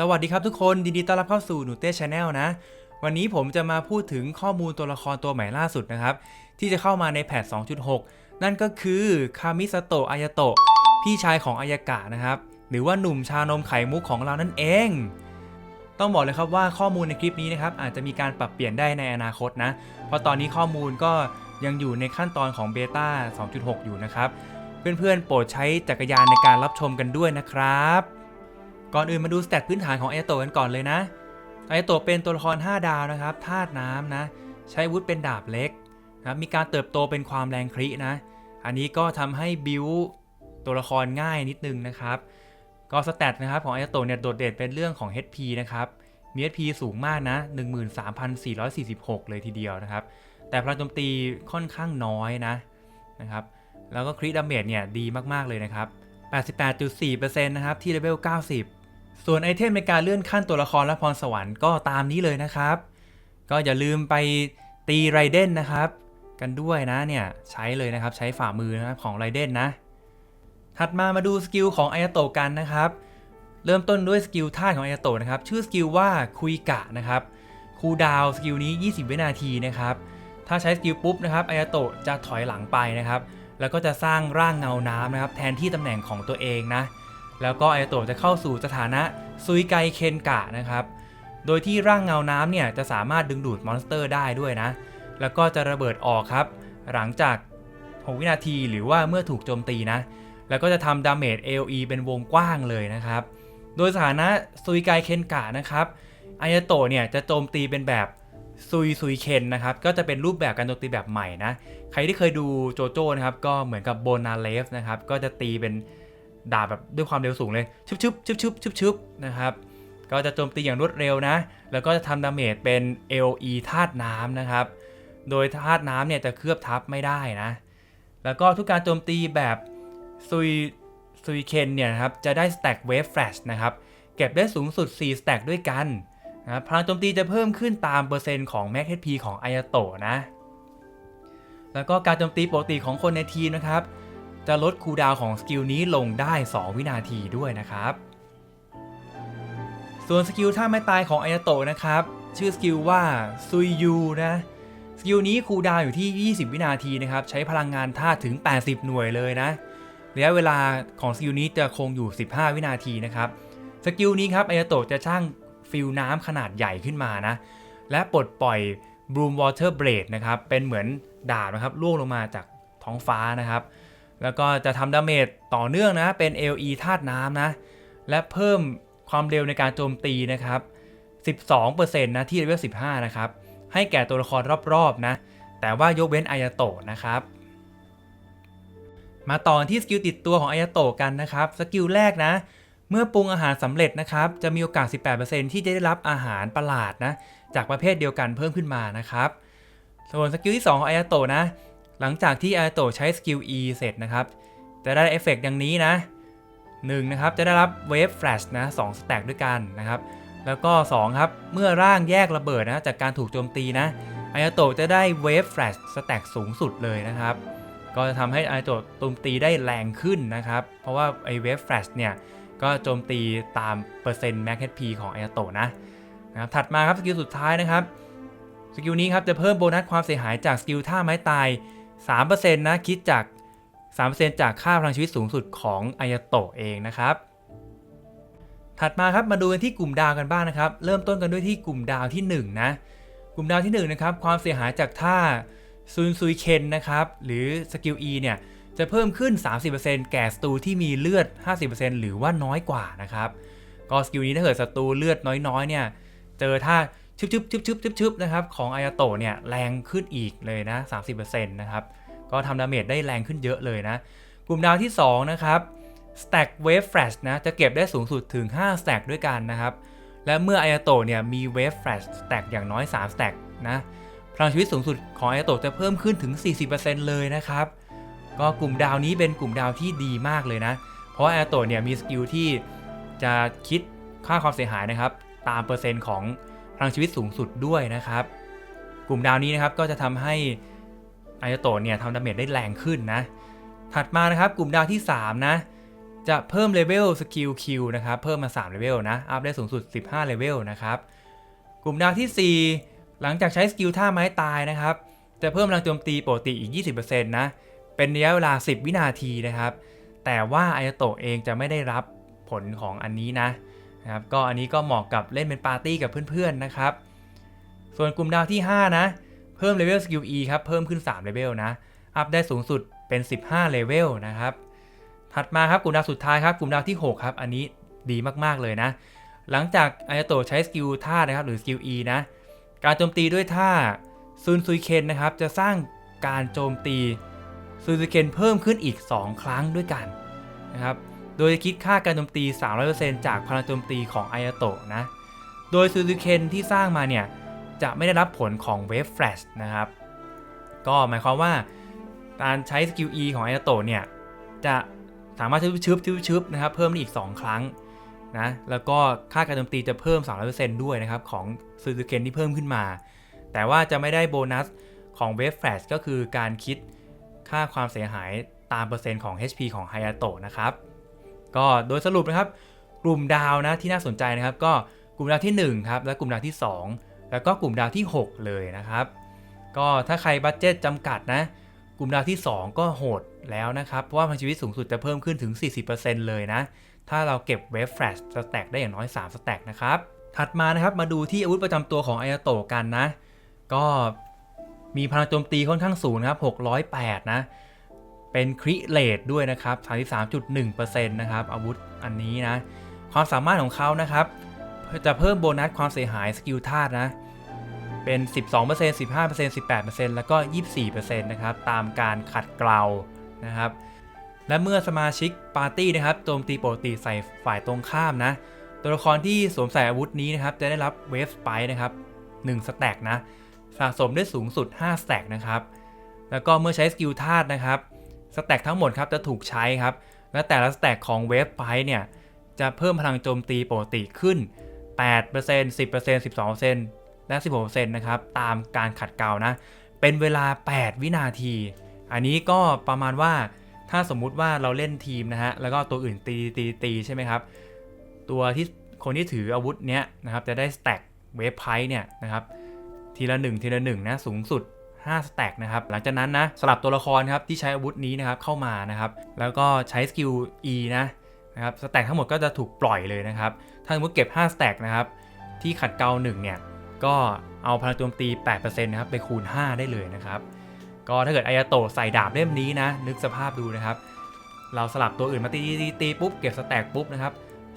สวัสดีครับทุกคนยินดีต้อนรับเข้าสู่หนูเต้ชาแนลนะ วันนี้ผมจะมาพูดถึงข้อมูลตัวละครตัวใหม่ล่าสุดนะครับ ที่จะเข้ามาในแพท 2.6 นั่นก็คือคามิสโตะอายโตะพี่ชายของอายากะนะครับ หรือว่าหนุ่มชานมไข่มุกของเรานั่นเอง ต้องบอกเลยครับว่าข้อมูลในคลิปนี้นะครับอาจจะมีการปรับเปลี่ยนได้ในอนาคตนะ เพราะตอนนี้ข้อมูลก็ยังอยู่ในขั้นตอนของเบต้า 2.6 อยู่นะครับ เพื่อนๆโปรดใช้จักรยานในการรับชมกันด้วยนะครับ ก่อนอื่นมาดูสเตตพื้นฐานของไอโตกันก่อนเลยนะไอโตเป็นตัวละคร 5 ดาวนะครับธาตุน้ำนะ ใช้วุธเป็นดาบเล็กนะครับมีการเติบโตเป็นความแรงครินะ อันนี้ก็ทำให้บิวตัวละครง่ายนิดนึงนะครับ ก็สเตตนะครับของไอโตเนี่ยโดดเด่นเป็นเรื่องของ HP นะครับมี HP สูงมากนะ 13,446 เลยทีเดียวนะครับ แต่พลังโจมตีค่อนข้างน้อยนะนะครับ แล้วก็คริดาเมจเนี่ยดีมากๆเลยนะครับ 88.4%นะครับที่เลเวล90 ส่วนไอเทมในการเลื่อนขั้นตัวละครและพรสวรรค์ก็ตามนี้เลยนะครับ ก็อย่าลืมไปตีไรเดนนะครับ กันด้วยนะเนี่ยใช้เลยนะครับใช้ฝ่ามือนะครับของไรเดนนะ ถัดมามาดูสกิลของไอยาโตะกันนะครับ เริ่มต้นด้วยสกิลท่าของไอยาโตะนะครับ ชื่อสกิลว่าคุยกะนะครับคูดาวสกิลนี้ 20 วินาทีนะครับ ถ้าใช้สกิลปุ๊บนะครับไอยาโตะจะถอยหลังไปนะครับ แล้วก็จะสร้างร่างเงาน้ำนะครับ แทนที่ตำแหน่งของตัวเองนะ แล้วก็ไอโตะจะเข้าสู่สถานะซุยไกเคนกะนะครับ โดยที่ร่างเงาน้ำเนี่ยจะสามารถดึงดูดมอนสเตอร์ได้ด้วยนะ แล้วก็จะระเบิดออกครับ หลังจาก 6 วินาทีหรือว่าเมื่อถูกโจมตีนะ แล้วก็จะทำดาเมจ AOE เป็นวงกว้างเลยนะครับ โดยสถานะซุยไกเคนกะนะครับไอโตะเนี่ยจะโจมตีเป็นแบบซุยซุยเคนนะครับ ก็จะเป็นรูปแบบการโจมตีแบบใหม่นะ ใครที่เคยดูโจโจ้นะครับ ก็เหมือนกับโบนาเลฟนะครับ ก็จะตีเป็น ดาบแบบด้วยความเร็วสูงเลยชุบชุบชุบชุบชุบชุบนะครับก็จะโจมตีอย่างรวดเร็วนะ แล้วก็จะทำดาเมจเป็น AOE ธาตุน้ำนะครับ โดยธาตุน้ำเนี่ยจะเคลือบทับไม่ได้นะ แล้วก็ทุกการโจมตีแบบซุยซุยเคนเนี่ยนะครับจะได้สแต็กเวฟแฟลชนะครับ เก็บได้สูงสุด4สแต็กด้วยกันนะพลังโจมตีจะเพิ่มขึ้นตามเปอร์เซ็นต์ของแม็ก HP ของไอายาโตะนะ แล้วก็การโจมตีปกติของคนในทีมนะครับ จะลดคูลดาวของสกิลนี้ลงได้ 2 วินาทีด้วยนะครับ ส่วนสกิลท่าไม้ตายของไอยาโตะนะครับ ชื่อสกิลว่าซุยยูนะสกิลนี้คูลดาวอยู่ที่ 20 วินาทีนะครับ ใช้พลังงานท่าถึง 80 หน่วยเลยนะระยะเวลาของสกิลนี้จะคงอยู่ 15 วินาทีนะครับสกิลนี้ครับไอยาโตะจะช่างฟิลน้ำขนาดใหญ่ขึ้นมานะ และปลดปล่อย Broom Water Blade นะครับ เป็นเหมือนดาบนะครับล่วงลงมาจากท้องฟ้านะครับ แล้วก็จะทำดาเมจต่อเนื่องนะเป็น LE ธาตุน้ำนะ และเพิ่มความเร็วในการโจมตีนะครับ 12%นะที่เลเวล15 นะครับ ให้แก่ตัวละครรอบๆนะ แต่ว่ายกเว้นอายาโตะนะครับ มาต่อที่สกิลติดตัวของอายาโตะกันนะครับ สกิลแรกนะ เมื่อปรุงอาหารสำเร็จนะครับ จะมีโอกาส 18%ที่จะได้รับอาหารประหลาดนะ จากประเภทเดียวกันเพิ่มขึ้นมานะครับ ส่วนสกิลที่2ของอายาโตะนะ หลังจากที่อาโตใช้สกิล E เสร็จนะครับ จะได้เอฟเฟกต์ดังนี้นะ1นะครับ จะได้รับเวฟแฟลชนะ2สแต็กด้วยกันนะครับ แล้วก็ 2 ครับ เมื่อร่างแยกระเบิดนะ จากการถูกโจมตีนะอาโตจะได้เวฟแฟลชสแต็กสูงสุดเลยนะครับ ก็จะทำให้อาโตโจมตีได้แรงขึ้นนะครับ เพราะว่าไอเวฟแฟลชเนี่ย ก็โจมตีตามเปอร์เซ็นต์แม็ก HP ของอาโตนะนะครับ ถัดมาครับสกิลสุดท้ายนะครับ สกิลนี้ครับจะเพิ่มโบนัสความเสียหายจากสกิลท่าไม้ตาย 3%นะคิดจาก 3%จากค่าพลังชีวิตสูงสุดของอายโตะเองนะครับ ถัดมาครับมาดูกันที่กลุ่มดาวกันบ้างนะครับ เริ่มต้นกันด้วยที่กลุ่มดาวที่1นะกลุ่มดาวที่1นะครับความเสียหายจากท่าซุนซุยเคนนะครับหรือสกิล E เนี่ยจะเพิ่มขึ้น 30%แก่ศัตรูที่มีเลือด 50%หรือว่าน้อยกว่านะครับ ก็สกิลนี้ถ้าเกิดศัตรูเลือดน้อยๆเนี่ยเจอท่า ชึบชึบชึบชึบชึบชึบนะครับของอายาโตเนี่ยแรงขึ้นอีกเลยนะ30%นะครับก็ทำดาเมจได้แรงขึ้นเยอะเลยนะ กลุ่มดาวที่ 2 นะครับ Stack Wave Flash นะจะเก็บได้สูงสุดถึง 5 Stack ด้วยกันนะครับ และเมื่ออายาโตเนี่ยมี Wave Flash Stack อย่างน้อย 3 Stack นะพลังชีวิตสูงสุดของอายาโตจะเพิ่มขึ้นถึง 40%เลยนะครับ ก็กลุ่มดาวนี้เป็นกลุ่มดาวที่ดีมากเลยนะ เพราะว่าแอโตเนี่ยมีสกิลที่จะคิดค่าความเสียหายนะครับ ตามเปอร์เซ็นต์ของ พลังชีวิตสูงสุดด้วยนะครับ กลุ่มดาวนี้นะครับก็จะทำให้อายาโตะเนี่ยทำดาเมจได้แรงขึ้นนะ ถัดมานะครับกลุ่มดาวที่ 3 นะ จะเพิ่มเลเวลสกิลคิวนะครับเพิ่มมา3เลเวลนะ อัพได้สูงสุด 15เลเวลนะครับ กลุ่มดาวที่ 4 หลังจากใช้สกิลท่าไม้ตายนะครับ จะเพิ่มพลังโจมตีปกติอีก 20%นะ เป็นระยะเวลา 10 วินาทีนะครับ แต่ว่าอายาโตะเองจะไม่ได้รับผลของอันนี้นะ นะครับก็อันนี้ก็เหมาะกับเล่นเป็นปาร์ตี้กับเพื่อนๆนะครับ ส่วนกลุ่มดาวที่ 5 นะ เพิ่มเลเวลสกิล E ครับ เพิ่มขึ้น3เลเวลนะ อัพได้สูงสุดเป็น 15เลเวลนะครับ ถัดมาครับกลุ่มดาวสุดท้ายครับ กลุ่มดาวที่ 6 ครับ อันนี้ดีมากๆเลยนะ หลังจากอายาโตใช้สกิลท่านะครับหรือสกิล E นะ การโจมตีด้วยท่าซุนซุยเคนนะครับจะสร้างการโจมตีซุนซุยเคนเพิ่มขึ้นอีก 2 ครั้งด้วยกันนะครับ โดยจะคิดค่าการโจมตี 300%จากพลังโจมตีของอายาโตะนะ โดยซูซูเคนที่สร้างมาเนี่ย จะไม่ได้รับผลของเวฟแฟลชนะครับ ก็หมายความว่าการใช้สกิล E ของอายาโตะเนี่ย จะสามารถชึบชึบชึบชึบนะครับ เพิ่มได้อีก 2 ครั้งนะ แล้วก็ค่าการโจมตีจะเพิ่ม 300%ด้วยนะครับ ของซูซูเคนที่เพิ่มขึ้นมา แต่ว่าจะไม่ได้โบนัสของเวฟแฟลชก็คือการคิดค่าความเสียหายตามเปอร์เซ็นต์ของ HP ของไฮยาโตะนะครับ ก็โดยสรุปนะครับ กลุ่มดาวนะที่น่าสนใจนะครับ ก็กลุ่มดาวที่1ครับและกลุ่มดาวที่ 2 แล้วก็กลุ่มดาวที่ 6 เลยนะครับ ก็ถ้าใครบัตเจ็ตจำกัดนะ กลุ่มดาวที่ 2 ก็โหดแล้วนะครับ เพราะว่าพลังชีวิตสูงสุดจะเพิ่มขึ้นถึง 40%เลยนะ ถ้าเราเก็บเวฟแฟลชสแต็กได้อย่างน้อย3สแต็กนะครับ ถัดมานะครับมาดูที่อาวุธประจำตัวของไอายาโตกันนะ ก็มีพลังโจมตีค่อนข้างสูงนะครับ608 นะ เป็นคริเลตด้วยนะครับ 33.1%นะครับอาวุธอันนี้นะ ความสามารถของเขานะครับ จะเพิ่มโบนัสความเสียหายสกิลธาตุนะ เป็น 12% 15% 18%แล้วก็ 24%นะครับ ตามการขัดเกลานะครับ และเมื่อสมาชิกปาร์ตี้นะครับโจมตีปกติใส่ฝ่ายตรงข้ามนะ ตัวละครที่สวมใส่อาวุธนี้นะครับ จะได้รับเวฟสไปนะครับ1สแต็กนะ สะสมได้สูงสุด5สแต็กนะครับ แล้วก็เมื่อใช้สกิลธาตุนะครับ สแต็กทั้งหมดครับจะถูกใช้ครับ และแต่ละสแต็กของเวฟไพเนี่ยจะเพิ่มพลังโจมตีปกติขึ้น 8% 10% 12%และ 16%นะครับ ตามการขัดเกลานะ เป็นเวลา 8 วินาที อันนี้ก็ประมาณว่าถ้าสมมุติว่าเราเล่นทีมนะฮะ แล้วก็ตัวอื่นตีตีตีใช่ไหมครับ ตัวที่คนที่ถืออาวุธเนี้ยนะครับ จะได้สแต็กเวฟไพเนี่ยนะครับ ทีละ 1 ทีละ1นะ สูงสุด 5สแต็กนะครับ หลังจากนั้นนะสลับตัวละครครับที่ใช้อาวุธนี้นะครับเข้ามานะครับ แล้วก็ใช้สกิล E นะนะครับสแต็กทั้งหมดก็จะถูกปล่อยเลยนะครับ ถ้าสมมติเก็บ 5 สแต็กนะครับ ที่ขัดเกลา1เนี่ย ก็เอาพลังโจมตี 8%นะครับ ไปคูณ 5 ได้เลยนะครับ ก็ถ้าเกิดอายาโตใส่ดาบเล่มนี้นะ นึกสภาพดูนะครับ เราสลับตัวอื่นมาตีตีตีปุ๊บ เก็บสแต็กปุ๊บนะครับ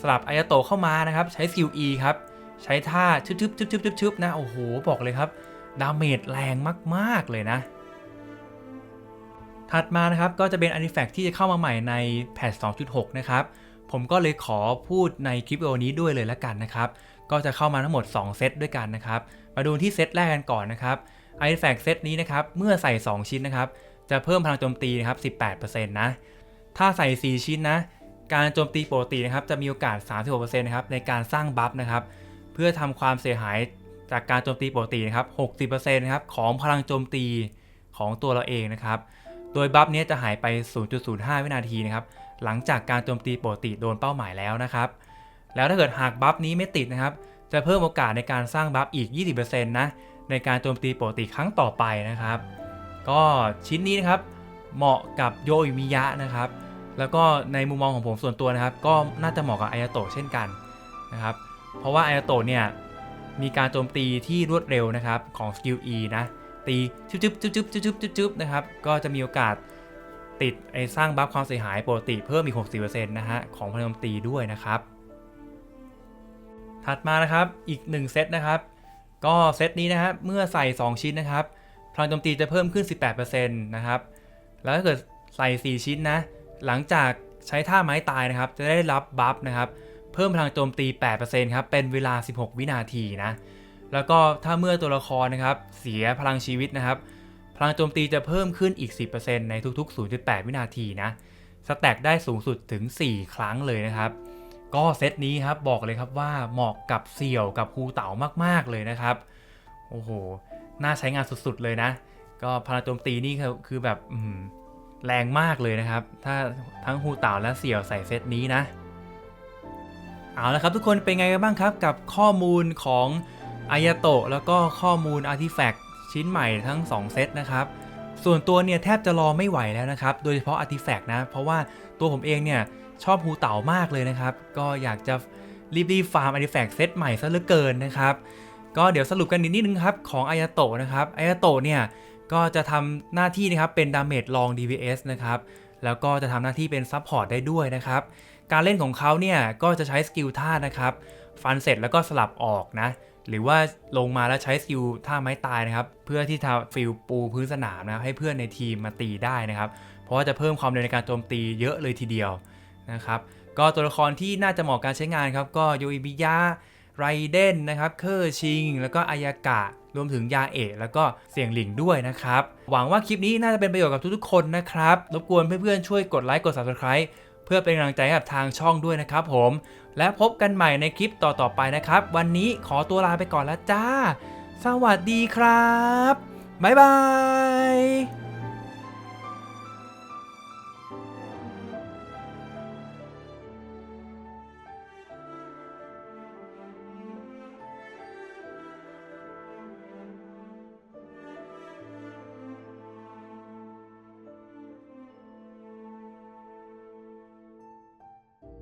สลับอายาโตเข้ามานะครับ ใช้สกิล E ครับ ใช้ท่าชึบชึบชึบชึบชึบชึบนะ โอ้โห บอกเลยครับ ดาเมจแรงมาก ๆ เลยนะ ถัดมานะครับก็จะเป็น Artifact ที่จะเข้ามาใหม่ในแพท2.6 นะครับ ผมก็เลยขอพูดในคลิปวิดีโอนี้ด้วยเลยละกันนะครับ ก็จะเข้ามาทั้งหมด 2 เซตด้วยกันนะครับ มาดูที่เซตแรกกันก่อนนะครับ Artifact เซตนี้นะครับ เมื่อใส่ 2 ชิ้นนะครับ จะเพิ่มพลังโจมตีนะครับ 18%นะ ถ้าใส่ 4 ชิ้นนะ การโจมตีปกตินะครับจะมีโอกาส 36%นะครับในการสร้างบัฟนะครับ เพื่อทำความเสียหาย จากการโจมตีปกตินะครับ 60%นะครับของพลังโจมตีของตัวเราเองนะครับ โดยบัฟนี้จะหายไป 0.05 วินาทีนะครับ หลังจากการโจมตีปกติโดนเป้าหมายแล้วนะครับ แล้วถ้าเกิดหากบัฟนี้ไม่ติดนะครับ จะเพิ่มโอกาสในการสร้างบัฟอีก 20%นะ ในการโจมตีปกติครั้งต่อไปนะครับ ก็ชิ้นนี้นะครับ เหมาะกับโยอิมิยะนะครับ แล้วก็ในมุมมองของผมส่วนตัวนะครับ ก็น่าจะเหมาะกับอายาโตะเช่นกันนะครับ เพราะว่าอายาโตะเนี่ย มีการโจมตีที่รวดเร็วนะครับของสกิล E นะ ตีจุ๊บจุ๊บจุ๊บจุ๊บจุ๊บจุ๊บนะครับ ก็จะมีโอกาสติดไอ้สร้างบัฟความเสียหายปกติเพิ่มอีก 60%นะฮะของพลังโจมตีด้วยนะครับ ถัดมานะครับอีก 1 เซตนะครับ ก็เซตนี้นะครับเมื่อใส่ 2 ชิ้นนะครับพลังโจมตีจะเพิ่มขึ้น 18%นะครับ แล้วถ้าเกิดใส่ 4 ชิ้นนะ หลังจากใช้ท่าไม้ตายนะครับ จะได้รับบัฟนะครับ เพิ่มพลังโจมตี 8%ครับเป็นเวลา 16 วินาทีนะแล้วก็ถ้าเมื่อตัวละครนะครับเสียพลังชีวิตนะครับ พลังโจมตีจะเพิ่มขึ้นอีก 10%ในทุกๆ 0.8 วินาทีนะสแต็กได้สูงสุดถึง 4 ครั้งเลยนะครับ ก็เซตนี้ครับบอกเลยครับว่าเหมาะกับเสี่ยวกับฮูเต๋ามากๆเลยนะครับโอ้โหน่าใช้งานสุดๆเลยนะ ก็พลังโจมตีนี่คือแบบแรงมากเลยนะครับ ถ้าทั้งฮูเต่าและเสี่ยวใส่เซตนี้นะ เอาละครับทุกคนเป็นไงกันบ้างครับกับข้อมูลของอายาโตะแล้วก็ข้อมูลอาร์ติแฟกต์ชิ้นใหม่ทั้ง 2 เซตนะครับ ส่วนตัวเนี่ยแทบจะรอไม่ไหวแล้วนะครับ โดยเฉพาะอาร์ติแฟกต์นะ เพราะว่าตัวผมเองเนี่ยชอบฮูเต่ามากเลยนะครับ ก็อยากจะรีบๆฟาร์มอาร์ติแฟกต์เซตใหม่ซะเหลือเกินนะครับ ก็เดี๋ยวสรุปกันนิดนึงครับของอายาโตะนะครับอายาโตะเนี่ยก็จะทำหน้าที่นะครับเป็นดาเมจลอง DPS นะครับแล้วก็จะทำหน้าที่เป็นซัพพอร์ตได้ด้วยนะครับ การเล่นของเขาเนี่ยก็จะใช้สกิลท่านะครับ ฟันเสร็จแล้วก็สลับออกนะ หรือว่าลงมาแล้วใช้สกิลท่าไม้ตายนะครับ เพื่อที่จะฟิลปูพื้นสนามนะให้เพื่อนในทีมมาตีได้นะครับ เพราะว่าจะเพิ่มความเร็วในการโจมตีเยอะเลยทีเดียวนะครับ ก็ตัวละครที่น่าจะเหมาะการใช้งานครับ ก็โยอิบิยะไรเดนนะครับ เคอร์ชิง แล้วก็อายากะ รวมถึงยาเอะแล้วก็เสียงหลิงด้วยนะครับ หวังว่าคลิปนี้น่าจะเป็นประโยชน์กับทุกๆคนนะครับ รบกวนเพื่อนๆช่วยกดไลค์ กด subscribe เพื่อเป็นกำลังใจให้กับทางช่องด้วยนะครับผม และพบกันใหม่ในคลิปต่อๆไปนะครับ วันนี้ขอตัวลาไปก่อนแล้วจ้า สวัสดีครับ บ๊ายบาย